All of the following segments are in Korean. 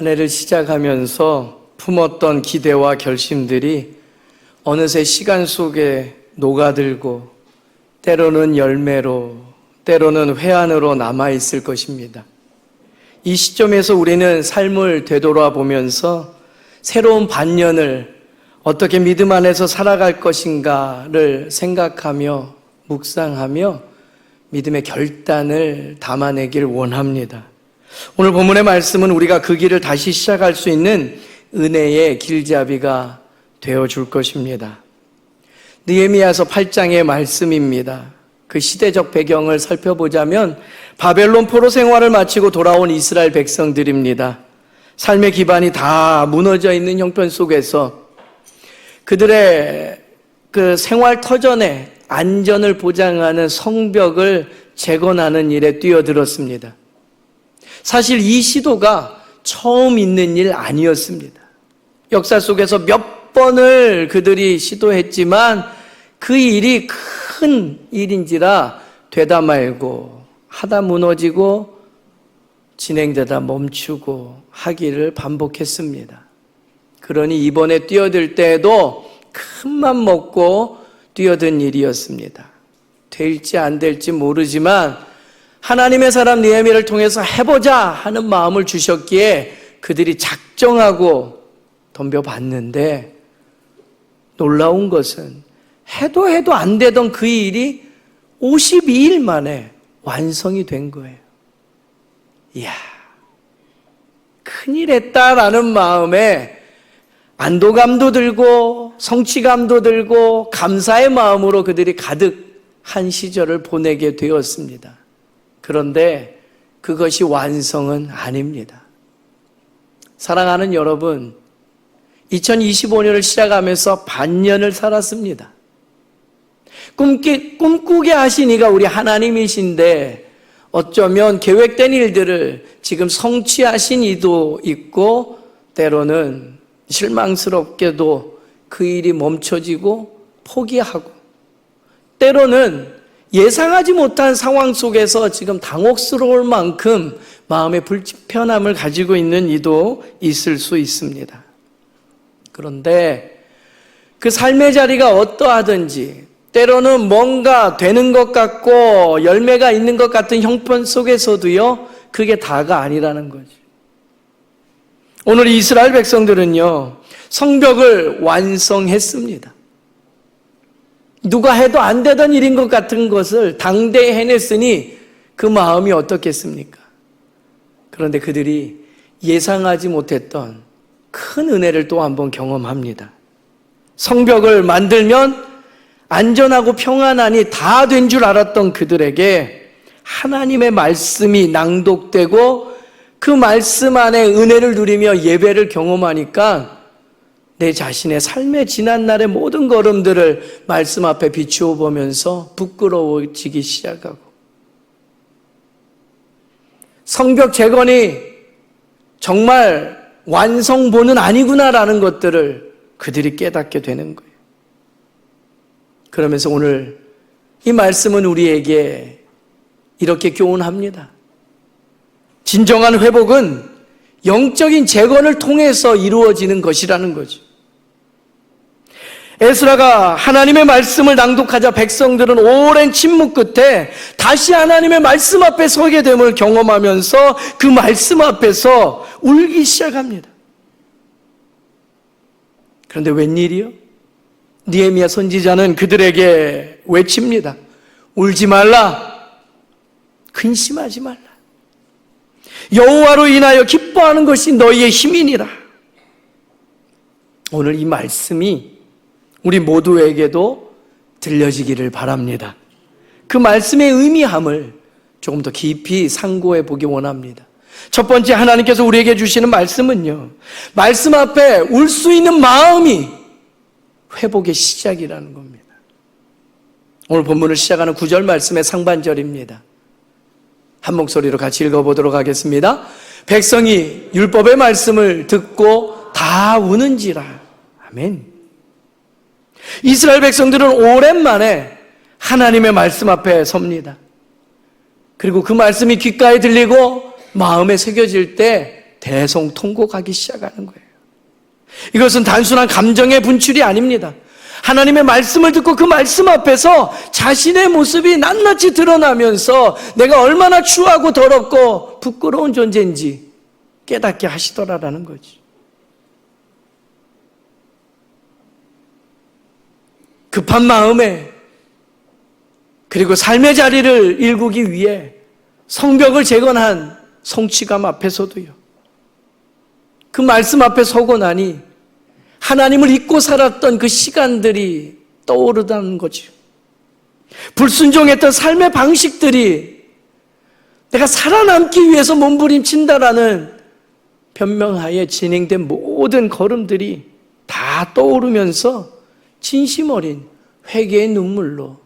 한 해를 시작하면서 품었던 기대와 결심들이 어느새 시간 속에 녹아들고 때로는 열매로 때로는 회한으로 남아 있을 것입니다. 이 시점에서 우리는 삶을 되돌아보면서 새로운 반년을 어떻게 믿음 안에서 살아갈 것인가를 생각하며 묵상하며 믿음의 결단을 담아내길 원합니다. 오늘 본문의 말씀은 우리가 그 길을 다시 시작할 수 있는 은혜의 길잡이가 되어 줄 것입니다. 느헤미야서 8장의 말씀입니다. 그 시대적 배경을 살펴보자면 바벨론 포로 생활을 마치고 돌아온 이스라엘 백성들입니다. 삶의 기반이 다 무너져 있는 형편 속에서 그들의 그 생활 터전에 안전을 보장하는 성벽을 재건하는 일에 뛰어들었습니다. 사실 이 시도가 처음 있는 일 아니었습니다. 역사 속에서 몇 번을 그들이 시도했지만 그 일이 큰 일인지라 되다 말고 하다 무너지고 진행되다 멈추고 하기를 반복했습니다. 그러니 이번에 뛰어들 때에도 큰 맘 먹고 뛰어든 일이었습니다. 될지 안 될지 모르지만 하나님의 사람 니에미를 통해서 해보자 하는 마음을 주셨기에 그들이 작정하고 덤벼봤는데 놀라운 것은 해도 해도 안 되던 그 일이 52일 만에 완성이 된 거예요. 이야, 큰일 했다라는 마음에 안도감도 들고 성취감도 들고 감사의 마음으로 그들이 가득 한 시절을 보내게 되었습니다. 그런데 그것이 완성은 아닙니다. 사랑하는 여러분, 2025년을 시작하면서 반년을 살았습니다. 꿈기, 꿈꾸게 하신 이가 우리 하나님이신데 어쩌면 계획된 일들을 지금 성취하신 이도 있고 때로는 실망스럽게도 그 일이 멈춰지고 포기하고 때로는 예상하지 못한 상황 속에서 지금 당혹스러울 만큼 마음의 불편함을 가지고 있는 이도 있을 수 있습니다. 그런데 그 삶의 자리가 어떠하든지 때로는 뭔가 되는 것 같고 열매가 있는 것 같은 형편 속에서도요, 그게 다가 아니라는 거죠. 오늘 이스라엘 백성들은요, 성벽을 완성했습니다. 누가 해도 안 되던 일인 것 같은 것을 당대에 해냈으니 그 마음이 어떻겠습니까? 그런데 그들이 예상하지 못했던 큰 은혜를 또 한 번 경험합니다. 성벽을 만들면 안전하고 평안하니 다 된 줄 알았던 그들에게 하나님의 말씀이 낭독되고 그 말씀 안에 은혜를 누리며 예배를 경험하니까 내 자신의 삶의 지난날의 모든 걸음들을 말씀 앞에 비추어 보면서 부끄러워지기 시작하고 성벽 재건이 정말 완성본은 아니구나라는 것들을 그들이 깨닫게 되는 거예요. 그러면서 오늘 이 말씀은 우리에게 이렇게 교훈합니다. 진정한 회복은 영적인 재건을 통해서 이루어지는 것이라는 거죠. 에스라가 하나님의 말씀을 낭독하자 백성들은 오랜 침묵 끝에 다시 하나님의 말씀 앞에 서게 됨을 경험하면서 그 말씀 앞에서 울기 시작합니다. 그런데 웬일이요? 니에미야 선지자는 그들에게 외칩니다. 울지 말라. 근심하지 말라. 여호와로 인하여 기뻐하는 것이 너희의 힘이니라. 오늘 이 말씀이 우리 모두에게도 들려지기를 바랍니다. 그 말씀의 의미함을 조금 더 깊이 상고해 보기 원합니다. 첫 번째 하나님께서 우리에게 주시는 말씀은요. 말씀 앞에 울 수 있는 마음이 회복의 시작이라는 겁니다. 오늘 본문을 시작하는 구절 말씀의 상반절입니다. 한 목소리로 같이 읽어보도록 하겠습니다. 백성이 율법의 말씀을 듣고 다 우는지라. 아멘. 이스라엘 백성들은 오랜만에 하나님의 말씀 앞에 섭니다. 그리고 그 말씀이 귓가에 들리고 마음에 새겨질 때 대성 통곡하기 시작하는 거예요. 이것은 단순한 감정의 분출이 아닙니다. 하나님의 말씀을 듣고 그 말씀 앞에서 자신의 모습이 낱낱이 드러나면서 내가 얼마나 추하고 더럽고 부끄러운 존재인지 깨닫게 하시더라라는 거지. 급한 마음에 그리고 삶의 자리를 일구기 위해 성벽을 재건한 성취감 앞에서도요. 그 말씀 앞에 서고 나니 하나님을 잊고 살았던 그 시간들이 떠오르다는 거죠. 불순종했던 삶의 방식들이 내가 살아남기 위해서 몸부림친다라는 변명하에 진행된 모든 걸음들이 다 떠오르면서 진심 어린 회개의 눈물로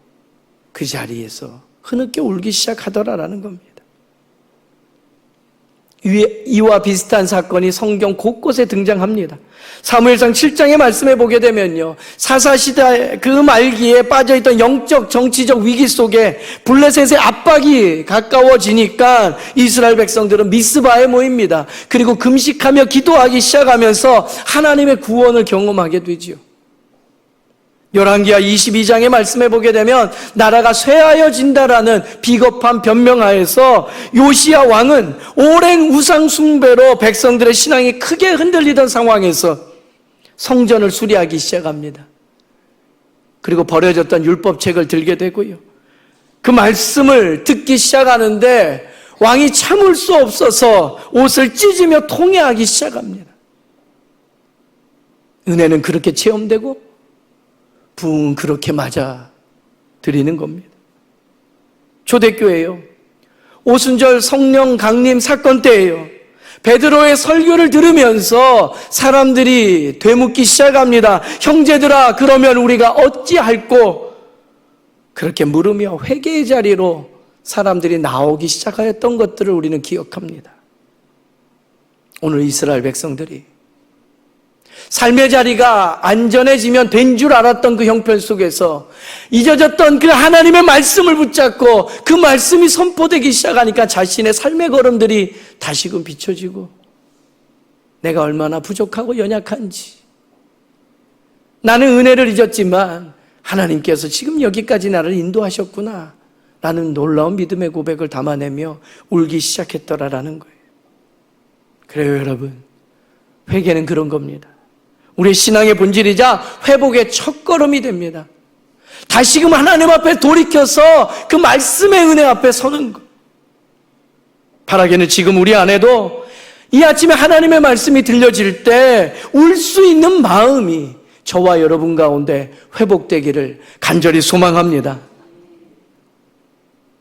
그 자리에서 흐느껴 울기 시작하더라라는 겁니다. 이와 비슷한 사건이 성경 곳곳에 등장합니다. 사무엘상 7장의 말씀에 보게 되면요. 사사시대 그 말기에 빠져있던 영적 정치적 위기 속에 블레셋의 압박이 가까워지니까 이스라엘 백성들은 미스바에 모입니다. 그리고 금식하며 기도하기 시작하면서 하나님의 구원을 경험하게 되지요. 열왕기하 22장의 말씀에 보게 되면 나라가 쇠하여진다라는 비겁한 변명하에서 요시야 왕은 오랜 우상 숭배로 백성들의 신앙이 크게 흔들리던 상황에서 성전을 수리하기 시작합니다. 그리고 버려졌던 율법책을 들게 되고요. 그 말씀을 듣기 시작하는데 왕이 참을 수 없어서 옷을 찢으며 통회하기 시작합니다. 은혜는 그렇게 체험되고 붕 그렇게 맞아 드리는 겁니다. 초대교회요. 오순절 성령 강림 사건 때예요. 베드로의 설교를 들으면서 사람들이 되묻기 시작합니다. 형제들아, 그러면 우리가 어찌할꼬? 그렇게 물으며 회개의 자리로 사람들이 나오기 시작하였던 것들을 우리는 기억합니다. 오늘 이스라엘 백성들이 삶의 자리가 안전해지면 된 줄 알았던 그 형편 속에서 잊어졌던 그 하나님의 말씀을 붙잡고 그 말씀이 선포되기 시작하니까 자신의 삶의 걸음들이 다시금 비춰지고 내가 얼마나 부족하고 연약한지 나는 은혜를 잊었지만 하나님께서 지금 여기까지 나를 인도하셨구나 라는 놀라운 믿음의 고백을 담아내며 울기 시작했더라라는 거예요. 그래요, 여러분. 회개는 그런 겁니다. 우리 신앙의 본질이자 회복의 첫걸음이 됩니다. 다시금 하나님 앞에 돌이켜서 그 말씀의 은혜 앞에 서는 것. 바라기는 지금 우리 안에도 이 아침에 하나님의 말씀이 들려질 때 울 수 있는 마음이 저와 여러분 가운데 회복되기를 간절히 소망합니다.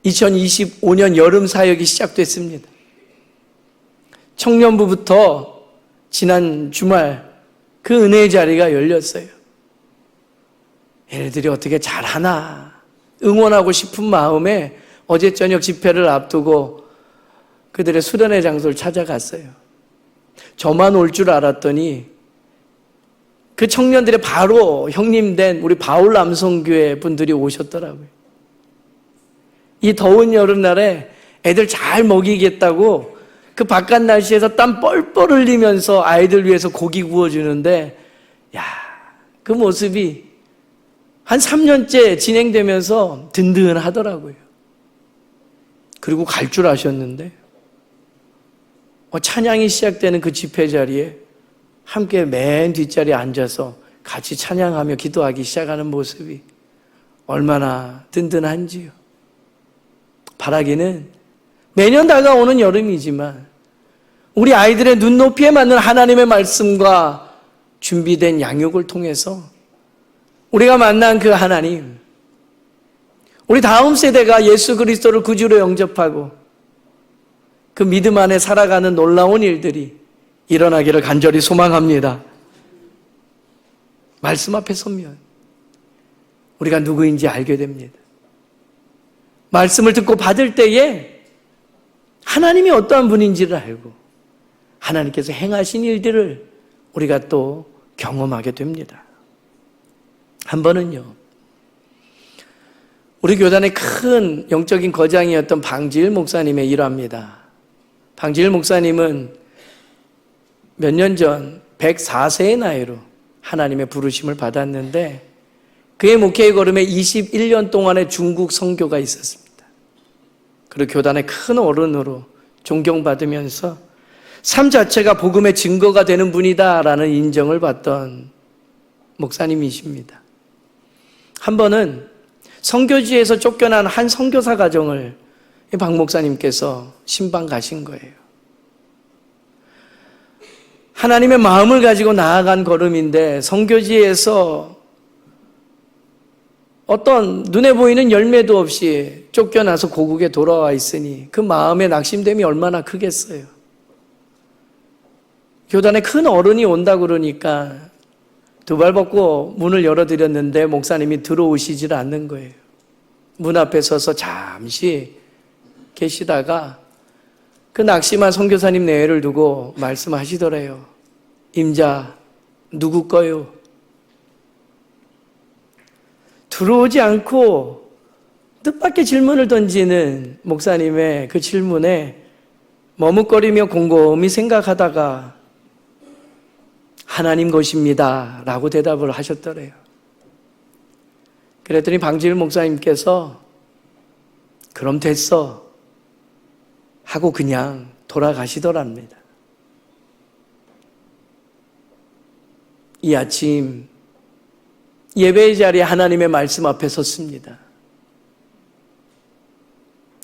2025년 여름 사역이 시작됐습니다. 청년부부터 지난 주말 그 은혜의 자리가 열렸어요. 얘네들이 어떻게 잘하나 응원하고 싶은 마음에 어제 저녁 집회를 앞두고 그들의 수련회 장소를 찾아갔어요. 저만 올 줄 알았더니 그 청년들의 바로 형님 된 우리 바울 남성교회 분들이 오셨더라고요. 이 더운 여름날에 애들 잘 먹이겠다고 그 바깥 날씨에서 땀 뻘뻘 흘리면서 아이들 위해서 고기 구워주는데, 야, 그 모습이 한 3년째 진행되면서 든든하더라고요. 그리고 갈 줄 아셨는데, 어, 찬양이 시작되는 그 집회 자리에 함께 맨 뒷자리에 앉아서 같이 찬양하며 기도하기 시작하는 모습이 얼마나 든든한지요. 바라기는 매년 다가오는 여름이지만 우리 아이들의 눈높이에 맞는 하나님의 말씀과 준비된 양육을 통해서 우리가 만난 그 하나님, 우리 다음 세대가 예수 그리스도를 구주로 영접하고 그 믿음 안에 살아가는 놀라운 일들이 일어나기를 간절히 소망합니다. 말씀 앞에 서면 우리가 누구인지 알게 됩니다. 말씀을 듣고 받을 때에 하나님이 어떠한 분인지를 알고 하나님께서 행하신 일들을 우리가 또 경험하게 됩니다. 한 번은요, 우리 교단의 큰 영적인 거장이었던 방지일 목사님의 일화입니다. 방지일 목사님은 몇 년 전 104세의 나이로 하나님의 부르심을 받았는데 그의 목회의 걸음에 21년 동안의 중국 선교가 있었습니다. 그리고 교단의 큰 어른으로 존경받으면서 삶 자체가 복음의 증거가 되는 분이다라는 인정을 받던 목사님이십니다. 한 번은 선교지에서 쫓겨난 한 선교사 가정을 박 목사님께서 신방 가신 거예요. 하나님의 마음을 가지고 나아간 걸음인데 선교지에서 어떤 눈에 보이는 열매도 없이 쫓겨나서 고국에 돌아와 있으니 그 마음의 낙심됨이 얼마나 크겠어요. 교단에 큰 어른이 온다 그러니까 두 발 벗고 문을 열어드렸는데 목사님이 들어오시질 않는 거예요. 문 앞에 서서 잠시 계시다가 그 낙심한 선교사님 내외를 두고 말씀하시더래요. 임자 누구 거요? 들어오지 않고 뜻밖의 질문을 던지는 목사님의 그 질문에 머뭇거리며 곰곰이 생각하다가 하나님 것입니다. 라고 대답을 하셨더래요. 그랬더니 방지일 목사님께서 그럼 됐어. 하고 그냥 돌아가시더랍니다. 이 아침 예배의 자리에 하나님의 말씀 앞에 섰습니다.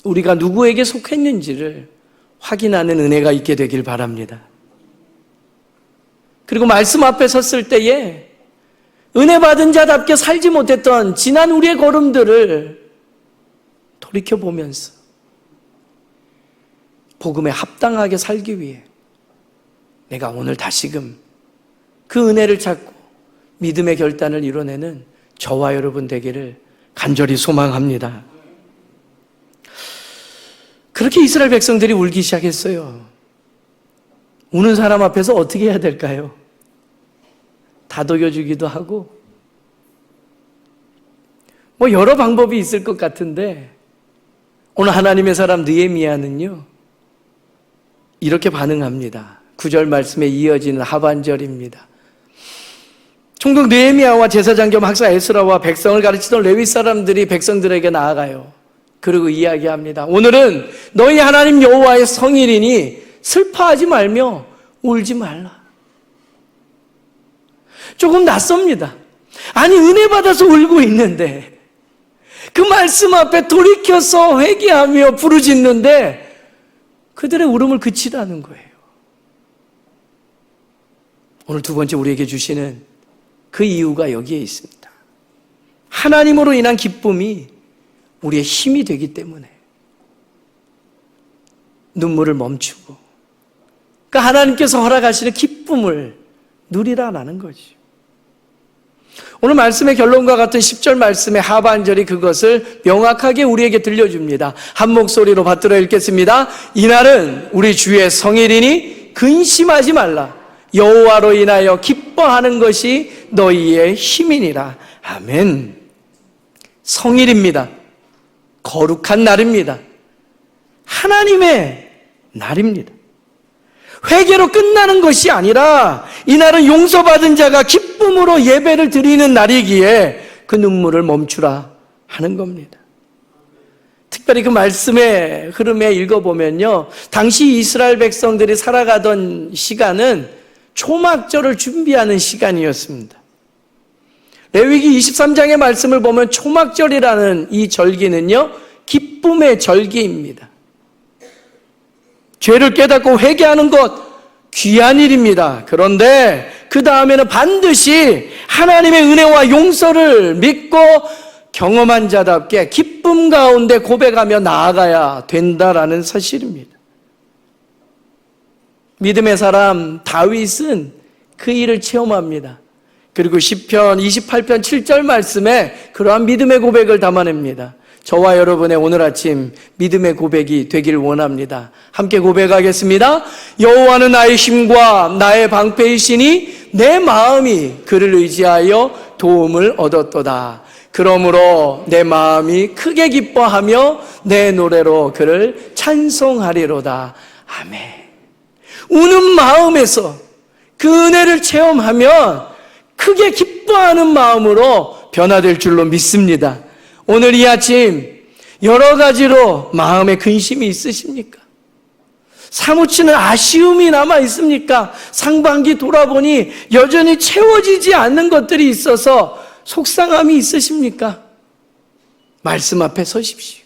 우리가 누구에게 속했는지를 확인하는 은혜가 있게 되길 바랍니다. 그리고 말씀 앞에 섰을 때에 은혜 받은 자답게 살지 못했던 지난 우리의 걸음들을 돌이켜 보면서 복음에 합당하게 살기 위해 내가 오늘 다시금 그 은혜를 찾고 믿음의 결단을 이뤄내는 저와 여러분 되기를 간절히 소망합니다. 그렇게 이스라엘 백성들이 울기 시작했어요. 우는 사람 앞에서 어떻게 해야 될까요? 다독여주기도 하고, 뭐 여러 방법이 있을 것 같은데, 오늘 하나님의 사람 느에미야는요, 이렇게 반응합니다. 구절 말씀에 이어지는 하반절입니다. 총독 느헤미야와 제사장 겸 학사 에스라와 백성을 가르치던 레위 사람들이 백성들에게 나아가요. 그리고 이야기합니다. 오늘은 너희 하나님 여호와의 성일이니 슬퍼하지 말며 울지 말라. 조금 낯섭니다. 아니 은혜 받아서 울고 있는데 그 말씀 앞에 돌이켜서 회개하며 부르짖는데 그들의 울음을 그치라는 거예요. 오늘 두 번째 우리에게 주시는 그 이유가 여기에 있습니다. 하나님으로 인한 기쁨이 우리의 힘이 되기 때문에 눈물을 멈추고 그 하나님께서 허락하시는 기쁨을 누리라라는 거지. 오늘 말씀의 결론과 같은 10절 말씀의 하반절이 그것을 명확하게 우리에게 들려줍니다. 한 목소리로 받들어 읽겠습니다. 이날은 우리 주의 성일이니 근심하지 말라. 여호와로 인하여 기뻐하는 것이 너희의 힘이니라. 아멘. 성일입니다. 거룩한 날입니다. 하나님의 날입니다. 회개로 끝나는 것이 아니라 이날은 용서받은 자가 기쁨으로 예배를 드리는 날이기에 그 눈물을 멈추라 하는 겁니다. 특별히 그 말씀의 흐름에 읽어보면요. 당시 이스라엘 백성들이 살아가던 시간은 초막절을 준비하는 시간이었습니다. 레위기 23장의 말씀을 보면 초막절이라는 이 절기는요, 기쁨의 절기입니다. 죄를 깨닫고 회개하는 것 귀한 일입니다. 그런데 그 다음에는 반드시 하나님의 은혜와 용서를 믿고 경험한 자답게 기쁨 가운데 고백하며 나아가야 된다라는 사실입니다. 믿음의 사람 다윗은 그 일을 체험합니다. 그리고 10편 28편 7절 말씀에 그러한 믿음의 고백을 담아냅니다. 저와 여러분의 오늘 아침 믿음의 고백이 되길 원합니다. 함께 고백하겠습니다. 여호와는 나의 힘과 나의 방패이시니 내 마음이 그를 의지하여 도움을 얻었도다. 그러므로 내 마음이 크게 기뻐하며 내 노래로 그를 찬송하리로다. 아멘. 우는 마음에서 그 은혜를 체험하면 크게 기뻐하는 마음으로 변화될 줄로 믿습니다. 오늘 이 아침 여러 가지로 마음에 근심이 있으십니까? 사무치는 아쉬움이 남아 있습니까? 상반기 돌아보니 여전히 채워지지 않는 것들이 있어서 속상함이 있으십니까? 말씀 앞에 서십시오.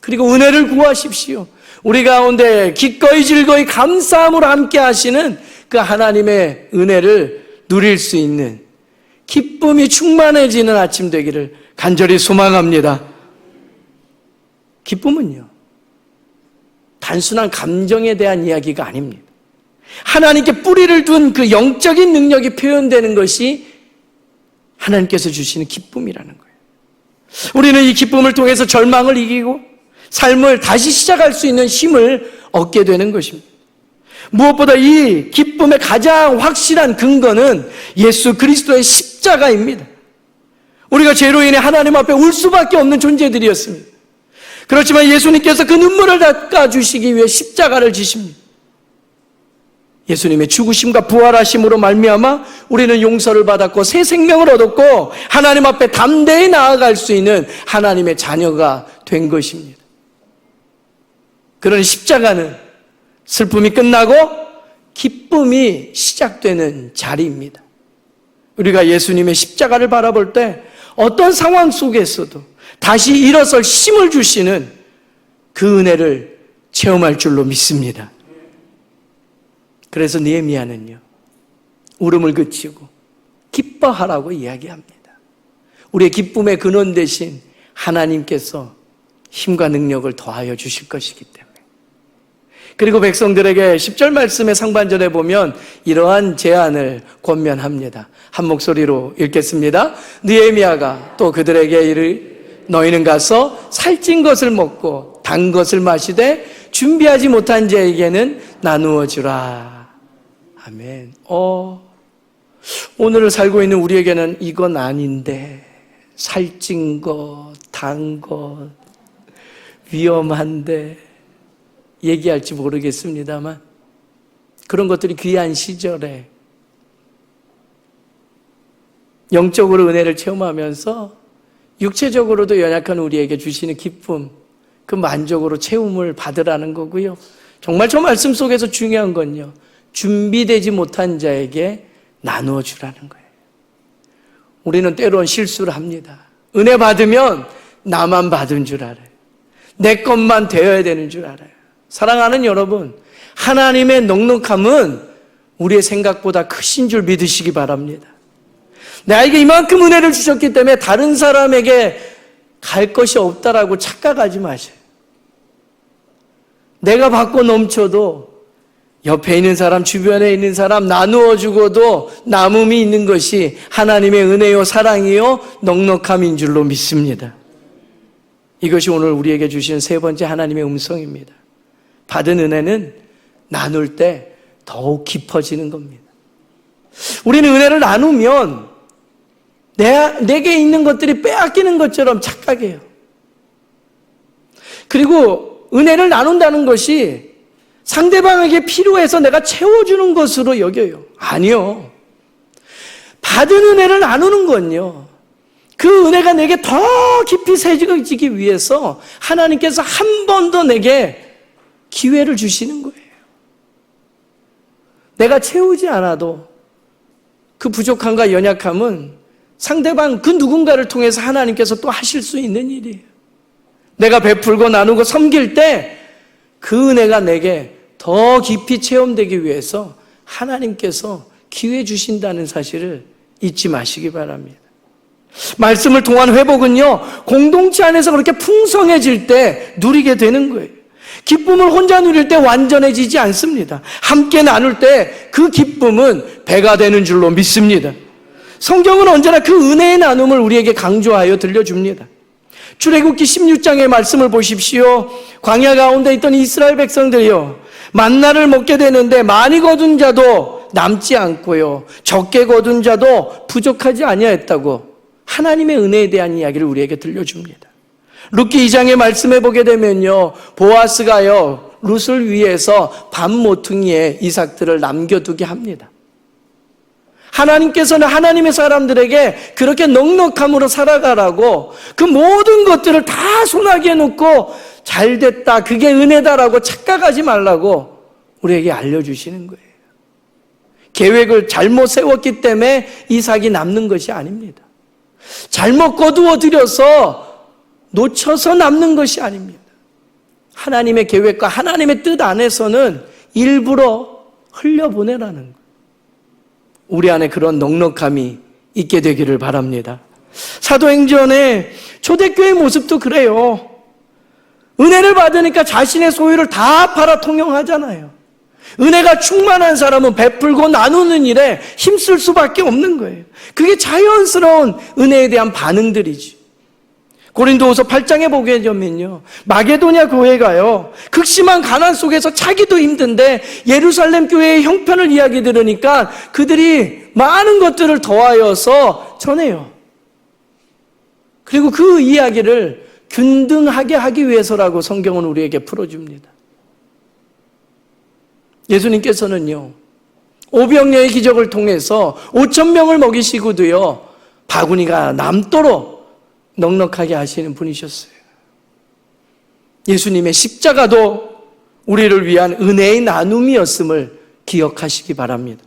그리고 은혜를 구하십시오. 우리 가운데 기꺼이 즐거이 감사함으로 함께 하시는 그 하나님의 은혜를 누릴 수 있는 기쁨이 충만해지는 아침 되기를 간절히 소망합니다. 기쁨은요, 단순한 감정에 대한 이야기가 아닙니다. 하나님께 뿌리를 둔 그 영적인 능력이 표현되는 것이 하나님께서 주시는 기쁨이라는 거예요. 우리는 이 기쁨을 통해서 절망을 이기고 삶을 다시 시작할 수 있는 힘을 얻게 되는 것입니다. 무엇보다 이 기쁨의 가장 확실한 근거는 예수 그리스도의 십자가입니다. 우리가 죄로 인해 하나님 앞에 울 수밖에 없는 존재들이었습니다. 그렇지만 예수님께서 그 눈물을 닦아주시기 위해 십자가를 지십니다. 예수님의 죽으심과 부활하심으로 말미암아 우리는 용서를 받았고 새 생명을 얻었고 하나님 앞에 담대히 나아갈 수 있는 하나님의 자녀가 된 것입니다. 그런 십자가는 슬픔이 끝나고 기쁨이 시작되는 자리입니다. 우리가 예수님의 십자가를 바라볼 때 어떤 상황 속에서도 다시 일어설 힘을 주시는 그 은혜를 체험할 줄로 믿습니다. 그래서 니에미아는요 울음을 그치고 기뻐하라고 이야기합니다. 우리의 기쁨의 근원 대신 하나님께서 힘과 능력을 더하여 주실 것이기 때문에. 그리고 백성들에게 10절 말씀의 상반절에 보면 이러한 제안을 권면합니다. 한 목소리로 읽겠습니다. 느에미아가 또 그들에게 이를 너희는 가서 살찐 것을 먹고 단 것을 마시되 준비하지 못한 자에게는 나누어 주라. 아멘. 어, 오늘을 살고 있는 우리에게는 이건 아닌데, 살찐 것, 단 것, 위험한데, 얘기할지 모르겠습니다만, 그런 것들이 귀한 시절에, 영적으로 은혜를 체험하면서, 육체적으로도 연약한 우리에게 주시는 기쁨, 그 만족으로 채움을 받으라는 거고요. 정말 저 말씀 속에서 중요한 건요. 준비되지 못한 자에게 나누어 주라는 거예요. 우리는 때론 실수를 합니다. 은혜 받으면 나만 받은 줄 알아요. 내 것만 되어야 되는 줄 알아요. 사랑하는 여러분, 하나님의 넉넉함은 우리의 생각보다 크신 줄 믿으시기 바랍니다. 나에게 이만큼 은혜를 주셨기 때문에 다른 사람에게 갈 것이 없다라고 착각하지 마세요. 내가 받고 넘쳐도 옆에 있는 사람, 주변에 있는 사람 나누어 주고도 남음이 있는 것이 하나님의 은혜요, 사랑이요, 넉넉함인 줄로 믿습니다. 이것이 오늘 우리에게 주신 세 번째 하나님의 음성입니다. 받은 은혜는 나눌 때 더욱 깊어지는 겁니다. 우리는 은혜를 나누면 내, 내게 있는 것들이 빼앗기는 것처럼 착각해요. 그리고 은혜를 나눈다는 것이 상대방에게 필요해서 내가 채워주는 것으로 여겨요. 아니요. 받은 은혜를 나누는 건요. 그 은혜가 내게 더 깊이 새겨지기 위해서 하나님께서 한 번 더 내게 기회를 주시는 거예요. 내가 채우지 않아도 그 부족함과 연약함은 상대방 그 누군가를 통해서 하나님께서 또 하실 수 있는 일이에요. 내가 베풀고 나누고 섬길 때 그 은혜가 내게 더 깊이 체험되기 위해서 하나님께서 기회 주신다는 사실을 잊지 마시기 바랍니다. 말씀을 통한 회복은요, 공동체 안에서 그렇게 풍성해질 때 누리게 되는 거예요. 기쁨을 혼자 누릴 때 완전해지지 않습니다. 함께 나눌 때 그 기쁨은 배가 되는 줄로 믿습니다. 성경은 언제나 그 은혜의 나눔을 우리에게 강조하여 들려줍니다. 출애굽기 16장의 말씀을 보십시오. 광야 가운데 있던 이스라엘 백성들이요. 만나를 먹게 되는데 많이 거둔 자도 남지 않고요. 적게 거둔 자도 부족하지 아니하였다고 하나님의 은혜에 대한 이야기를 우리에게 들려줍니다. 룻기 2장의 말씀해 보게 되면요. 보아스가요. 룻을 위해서 밤 모퉁이에 이삭들을 남겨두게 합니다. 하나님께서는 하나님의 사람들에게 그렇게 넉넉함으로 살아가라고 그 모든 것들을 다 손아귀에 놓고 잘 됐다, 그게 은혜다라고 착각하지 말라고 우리에게 알려주시는 거예요. 계획을 잘못 세웠기 때문에 이삭이 남는 것이 아닙니다. 잘못 거두어 들여서 놓쳐서 남는 것이 아닙니다. 하나님의 계획과 하나님의 뜻 안에서는 일부러 흘려보내라는 거예요. 우리 안에 그런 넉넉함이 있게 되기를 바랍니다. 사도행전의 초대교회 모습도 그래요. 은혜를 받으니까 자신의 소유를 다 팔아 통용하잖아요. 은혜가 충만한 사람은 베풀고 나누는 일에 힘쓸 수밖에 없는 거예요. 그게 자연스러운 은혜에 대한 반응들이지. 고린도후서 8장에 보게 되면요. 마게도냐 교회가요. 극심한 가난 속에서 자기도 힘든데 예루살렘 교회의 형편을 이야기 들으니까 그들이 많은 것들을 더하여서 전해요. 그리고 그 이야기를 균등하게 하기 위해서라고 성경은 우리에게 풀어줍니다. 예수님께서는요, 오병녀의 기적을 통해서 5천 명을 먹이시고도요, 바구니가 남도록 넉넉하게 하시는 분이셨어요. 예수님의 십자가도 우리를 위한 은혜의 나눔이었음을 기억하시기 바랍니다.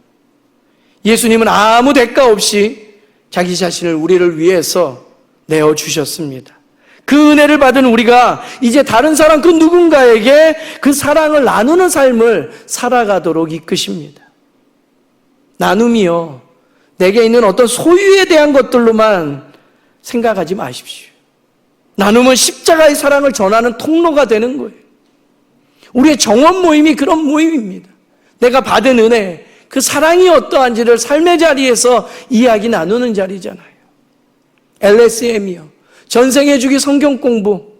예수님은 아무 대가 없이 자기 자신을 우리를 위해서 내어 주셨습니다. 그 은혜를 받은 우리가 이제 다른 사람 그 누군가에게 그 사랑을 나누는 삶을 살아가도록 이끄십니다. 나눔이요. 내게 있는 어떤 소유에 대한 것들로만 생각하지 마십시오. 나눔은 십자가의 사랑을 전하는 통로가 되는 거예요. 우리의 정원 모임이 그런 모임입니다. 내가 받은 은혜, 그 사랑이 어떠한지를 삶의 자리에서 이야기 나누는 자리잖아요. LSM이요. 전생에 주기 성경 공부.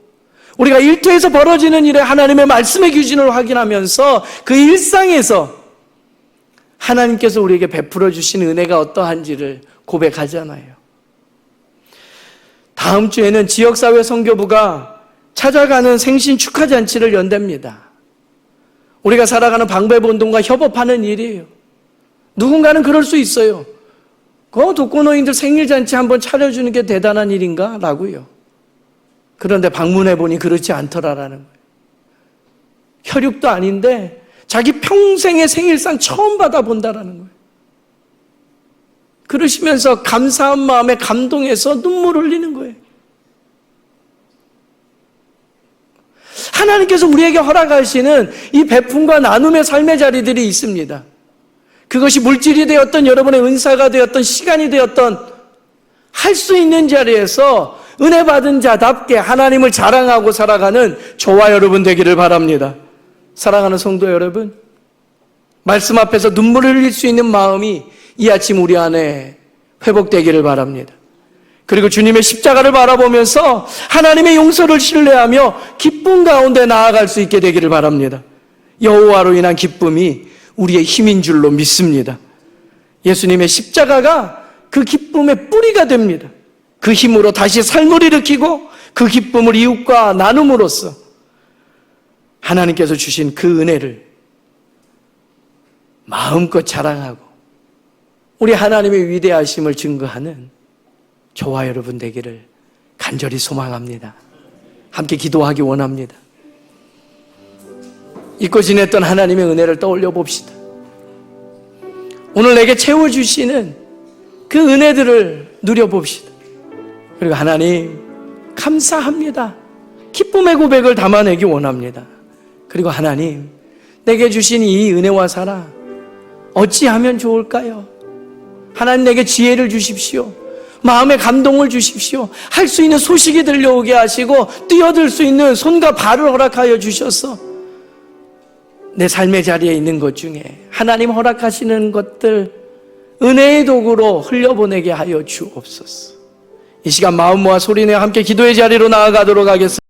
우리가 일터에서 벌어지는 일에 하나님의 말씀의 규진을 확인하면서 그 일상에서 하나님께서 우리에게 베풀어 주신 은혜가 어떠한지를 고백하잖아요. 다음 주에는 지역사회 선교부가 찾아가는 생신 축하 잔치를 연답니다. 우리가 살아가는 방배부 운동과 협업하는 일이에요. 누군가는 그럴 수 있어요. 그 독거노인들 생일 잔치 한번 차려주는 게 대단한 일인가? 라고요. 그런데 방문해 보니 그렇지 않더라라는 거예요. 혈육도 아닌데 자기 평생의 생일상 처음 받아본다라는 거예요. 그러시면서 감사한 마음에 감동해서 눈물 흘리는 거예요. 하나님께서 우리에게 허락하시는 이 베품과 나눔의 삶의 자리들이 있습니다. 그것이 물질이 되었던 여러분의 은사가 되었던 시간이 되었던 할 수 있는 자리에서 은혜 받은 자답게 하나님을 자랑하고 살아가는 저와 여러분 되기를 바랍니다. 사랑하는 성도 여러분, 말씀 앞에서 눈물을 흘릴 수 있는 마음이 이 아침 우리 안에 회복되기를 바랍니다. 그리고 주님의 십자가를 바라보면서 하나님의 용서를 신뢰하며 기쁨 가운데 나아갈 수 있게 되기를 바랍니다. 여호와로 인한 기쁨이 우리의 힘인 줄로 믿습니다. 예수님의 십자가가 그 기쁨의 뿌리가 됩니다. 그 힘으로 다시 삶을 일으키고 그 기쁨을 이웃과 나눔으로써 하나님께서 주신 그 은혜를 마음껏 자랑하고 우리 하나님의 위대하심을 증거하는 저와 여러분 되기를 간절히 소망합니다. 함께 기도하기 원합니다. 잊고 지냈던 하나님의 은혜를 떠올려 봅시다. 오늘 내게 채워주시는 그 은혜들을 누려봅시다. 그리고 하나님, 감사합니다. 기쁨의 고백을 담아내기 원합니다. 그리고 하나님, 내게 주신 이 은혜와 사랑, 어찌하면 좋을까요? 하나님 내게 지혜를 주십시오. 마음의 감동을 주십시오. 할 수 있는 소식이 들려오게 하시고, 뛰어들 수 있는 손과 발을 허락하여 주셔서, 내 삶의 자리에 있는 것 중에 하나님 허락하시는 것들 은혜의 도구로 흘려보내게 하여 주옵소서. 이 시간 마음 모아 소리내 함께 기도의 자리로 나아가도록 하겠습니다.